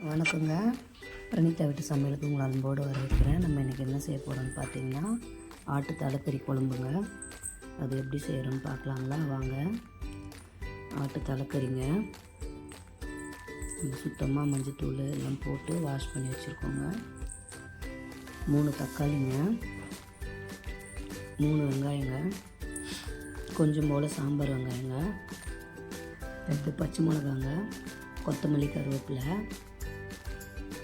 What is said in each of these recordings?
வணக்கங்க. பிரணிதா வீட்டு சமையலுக்கு உங்களை அன்போடு வரவேற்கிறேன். நம்ம இன்றைக்கி என்ன செய்ய போகிறோம்னு பார்த்தீங்கன்னா ஆட்டு தலைக்கறி குழம்புங்க. அது எப்படி செய்கிறோன்னு பார்க்கலாங்களா? வாங்க. ஆட்டு தலைக்கறிங்க. சுத்தமாக மஞ்சத்தூள் எல்லாம் போட்டு வாஷ் பண்ணி வச்சுருக்கோங்க. மூணு தக்காளிங்க. மூணு வெங்காயங்க. கொஞ்சம் போல் சாம்பார் வெங்காயங்க. ரெண்டு பச்சை மிளகாங்க. கொத்தமல்லி கருவேப்பிலை.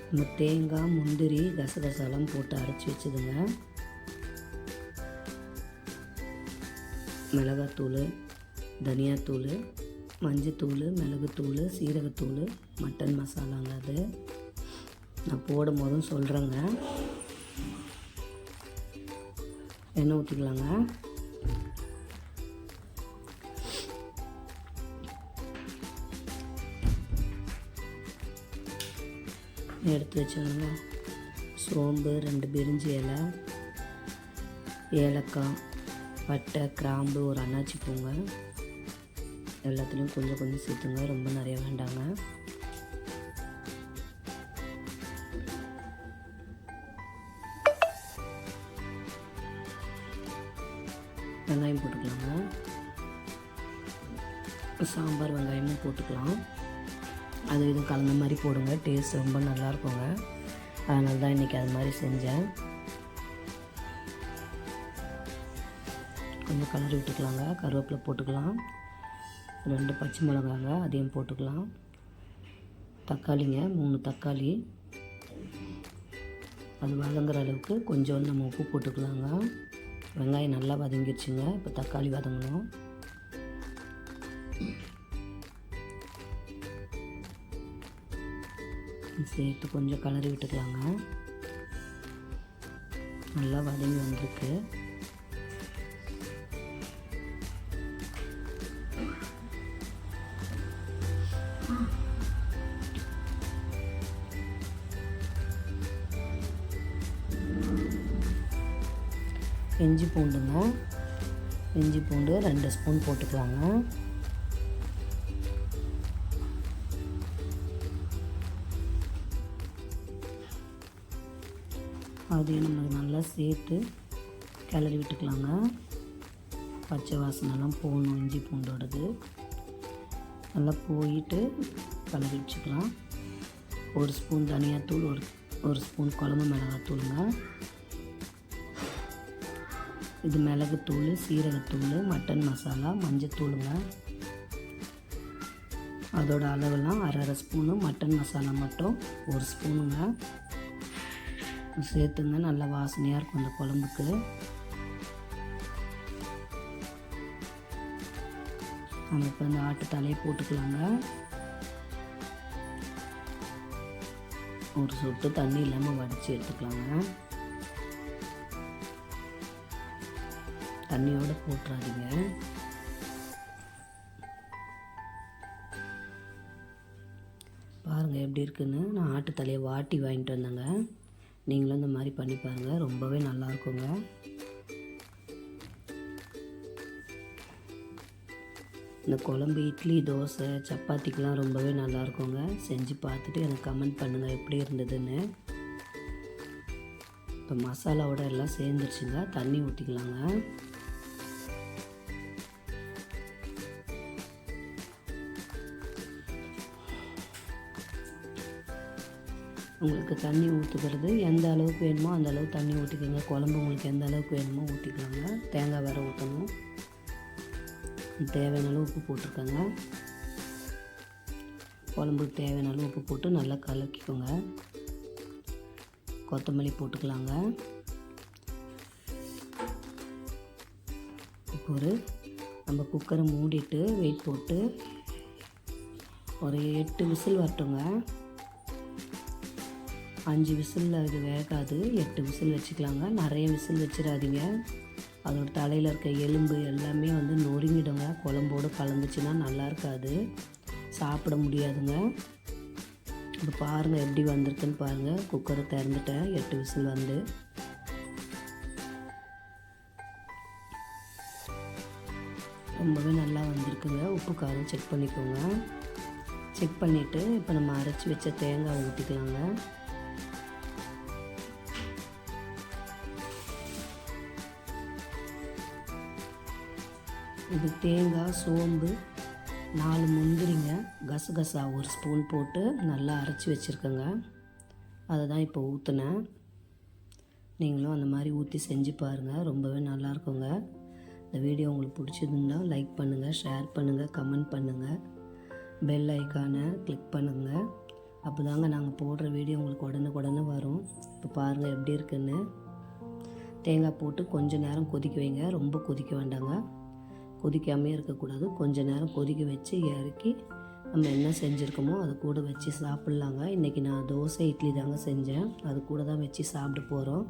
நம்ம தேங்காய் முந்திரி கசகசாலாம் போட்டு அரைச்சி வச்சுதுங்க மிளகாத்தூள் தனியாத்தூள் மஞ்சத்தூள் மிளகுத்தூள் சீரகத்தூள் மட்டன் மசாலாங்க அது. நான் போடும் போதும் சொல்கிறேங்க எண்ணெய் ஊற்றிக்கலாங்க எடுத்து வச்சுக்கோங்க சோம்பு ரெண்டு பிரிஞ்சி இலை ஏலக்காய் பட்டை கிராம்பு ஒரு அண்ணாச்சி பூங்க. எல்லாத்துலேயும் கொஞ்சம் கொஞ்சம் சேர்த்துங்க. ரொம்ப நிறைய வேண்டாங்க. வெங்காயம் போட்டுக்கலாங்க. சாம்பார் வெங்காயமும் போட்டுக்கலாம். அது இது கலந்த மாதிரி போடுங்க. டேஸ்ட் ரொம்ப நல்லா இருக்குங்க. அதனால தான் இன்றைக்கி அது மாதிரி செஞ்சேன். கொஞ்சம் கலர் விட்டுக்கலாங்க. கருவேப்பிலை போட்டுக்கலாம். ரெண்டு பச்சை மிளகாங்க அதையும் போட்டுக்கலாம். தக்காளிங்க மூணு தக்காளி. அது வதங்குற அளவுக்கு கொஞ்சம் நம்ம உப்பு போட்டுக்கலாங்க. வெங்காயம் நல்லா வதங்கிடுச்சுங்க இப்போ தக்காளி வதங்கணும். சேர்த்து கொஞ்சம் கலரி விட்டுக்கலாங்க. நல்லா வதங்கி வந்திருக்கு. இஞ்சி பூண்டுங்க. இஞ்சி பூண்டு ரெண்டு ஸ்பூன் போட்டுக்கலாங்க. அதையும் நம்ம நல்லா சேர்த்து கிளறி விட்டுக்கலாங்க. பச்சை வாசனைலாம் போகணும் இஞ்சி பூண்டோடது நல்லா போயிட்டு கிளறி வச்சுக்கலாம். ஒரு ஸ்பூன் தனியாத்தூள் ஒரு ஒரு ஸ்பூன் குழம்பு மிளகாத்தூளுங்க. இது மிளகுத்தூள் சீரகத்தூள் மட்டன் மசாலா மஞ்சத்தூளுங்க. அதோட அளவெல்லாம் அரை அரை ஸ்பூனு மட்டன் மசாலா மட்டும் ஒரு ஸ்பூனுங்க. சேர்த்துங்க. நல்லா வாசனையாக இருக்கும் இந்த குழம்புக்கு. நம்ம இப்போ இந்த ஆட்டு தலையை போட்டுக்கலாங்க. ஒரு சொட்டு தண்ணி இல்லாமல் வடித்து எடுத்துக்கலாங்க. தண்ணியோடு போட்டுறாதீங்க. பாருங்கள் எப்படி இருக்குன்னு. நான் ஆட்டு தலையை வாட்டி வாங்கிட்டு வந்தேங்க. நீங்களும் இந்த மாதிரி பண்ணி பாருங்கள் ரொம்பவே நல்லா இருக்குங்க. இந்த குழம்பு இட்லி தோசை சப்பாத்திக்கெலாம் ரொம்பவே நல்லா இருக்குங்க. செஞ்சு பார்த்துட்டு எனக்கு கமெண்ட் பண்ணுங்கள் எப்படி இருந்ததுன்னு. இப்போ மசாலாவோட எல்லாம் சேர்ந்துருச்சுங்க. தண்ணி ஊற்றிக்கலாங்க உங்களுக்கு தண்ணி ஊற்றுக்கிறது எந்த அளவுக்கு வேணுமோ அந்த அளவுக்கு தண்ணி ஊற்றிக்கோங்க குழம்பு உங்களுக்கு எந்த அளவுக்கு வேணுமோ ஊற்றிக்கலாங்க தேங்காய் வேறு ஊற்றணும் தேவையான அளவு உப்பு போட்டிருக்கோங்க குழம்புக்கு தேவையான அளவு உப்பு போட்டு நல்லா கலக்கிக்கோங்க. கொத்தமல்லி போட்டுக்கலாங்க. இப்போ ஒரு நம்ம குக்கரை மூடிட்டு வெயிட் போட்டு ஒரு எட்டு விசில் வரட்டுங்க. அஞ்சு விசிலில் அது வேகாது எட்டு விசில் வச்சுக்கலாங்க. நிறைய விசில் வச்சிடாதீங்க. அதோட தலையில் இருக்க எலும்பு எல்லாமே வந்து நொறுங்கிடுங்க. குழம்போடு கலந்துச்சுன்னா நல்லா இருக்காது. சாப்பிட முடியாதுங்க. இப்போ பாருங்கள் எப்படி வந்திருக்குன்னு பாருங்கள் குக்கரை திறந்துட்டேன். எட்டு விசில் வந்து. ரொம்பவே நல்லா வந்திருக்குங்க. உப்பு காரம் செக் பண்ணிக்கோங்க. செக் பண்ணிவிட்டு இப்போ நம்ம அரைச்சி வச்ச தேங்காய் ஊற்றிக்கலாங்க இது தேங்காய் சோம்பு நாலு முந்திரிங்க. கசகசா ஒரு ஸ்பூன் போட்டு நல்லா அரைச்சி வச்சுருக்கேங்க. அதை தான் இப்போ ஊற்றுனேன் நீங்களும் அந்த மாதிரி ஊற்றி செஞ்சு பாருங்கள் ரொம்பவே நல்லாயிருக்குங்க இந்த வீடியோ உங்களுக்கு பிடிச்சிருந்தா லைக் பண்ணுங்கள் ஷேர் பண்ணுங்கள் கமெண்ட் பண்ணுங்கள் பெல் ஐக்கானை கிளிக் பண்ணுங்கள் அப்போ தாங்க நாங்கள் போடுற வீடியோ உங்களுக்கு உடனுக்குடனே வரும். இப்போ பாருங்கள் எப்படி இருக்குன்னு. தேங்காய் போட்டு கொஞ்சம் நேரம் கொதிக்க வைங்க. ரொம்ப கொதிக்க வேண்டாங்க. கொதிக்காமே இருக்கக்கூடாது. கொஞ்சம் நேரம் கொதிக்க வச்சு இறக்கி நம்ம என்ன செஞ்சுருக்கோமோ அது கூட வச்சு சாப்பிட்லாங்க. இன்றைக்கி நான் தோசை இட்லி தாங்க செஞ்சேன். அது கூட தான் வச்சு சாப்பிட போகிறோம்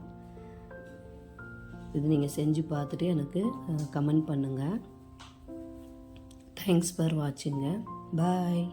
இது நீங்கள் செஞ்சு பார்த்துட்டு எனக்கு கமெண்ட் பண்ணுங்கள் தேங்க்ஸ் ஃபார் வாட்சிங்க பாய்